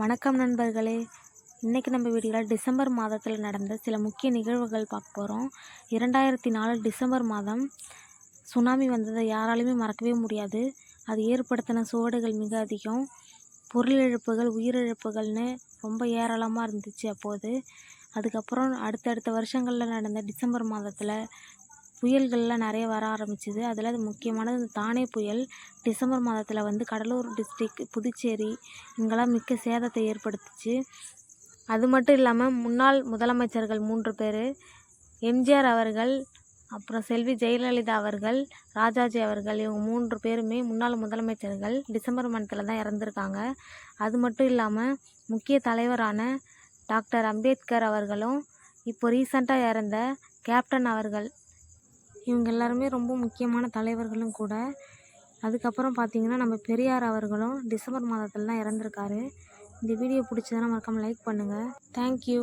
வணக்கம் நண்பர்களே. இன்றைக்கி நம்ம வீடியோவில் டிசம்பர் மாதத்தில் நடந்த சில முக்கிய நிகழ்வுகள் பார்க்க போகிறோம் இரண்டாயிரத்தி நாலு டிசம்பர் மாதம் சுனாமி வந்ததை யாராலையுமே மறக்கவே முடியாது. அது ஏற்படுத்தின சுவடுகள் மிக அதிகம். பொருள் இழப்புகள் உயிரிழப்புகள்னு ரொம்ப ஏராளமாக இருந்துச்சு அப்போது. அதுக்கப்புறம் அடுத்தடுத்த வருஷங்களில் நடந்த டிசம்பர் மாதத்தில் புயல்கள்லாம் நிறைய வர ஆரம்பிச்சுது. அதில் அது முக்கியமானது இந்த தானே புயல். டிசம்பர் மாதத்தில் வந்து கடலூர் டிஸ்ட்ரிக் புதுச்சேரி இங்கெல்லாம் மிக்க சேதத்தை ஏற்படுத்துச்சு. அது மட்டும் இல்லாமல் முன்னாள் முதலமைச்சர்கள் மூன்று பேர் எம்ஜிஆர் அவர்கள் அப்புறம் செல்வி ஜெயலலிதா அவர்கள் ராஜாஜி அவர்கள் இவங்க மூன்று பேருமே முன்னாள் முதலமைச்சர்கள் டிசம்பர் மாதத்தில் தான் இறந்துருக்காங்க. அது மட்டும் இல்லாமல் முக்கிய தலைவரான டாக்டர் அம்பேத்கர் அவர்களும் இப்போ ரீசண்டாக இறந்த கேப்டன் அவர்கள் இவங்க எல்லாருமே ரொம்ப முக்கியமான தலைவர்களும் கூட. அதுக்கப்புறம் பார்த்தீங்கன்னா நம்ம பெரியார் அவர்களும் டிசம்பர் மாதத்தில் தான் இறந்துருக்காரு. இந்த வீடியோ பிடிச்சதுன்னா மறக்காமல் லைக் பண்ணுங்கள் தேங்க்யூ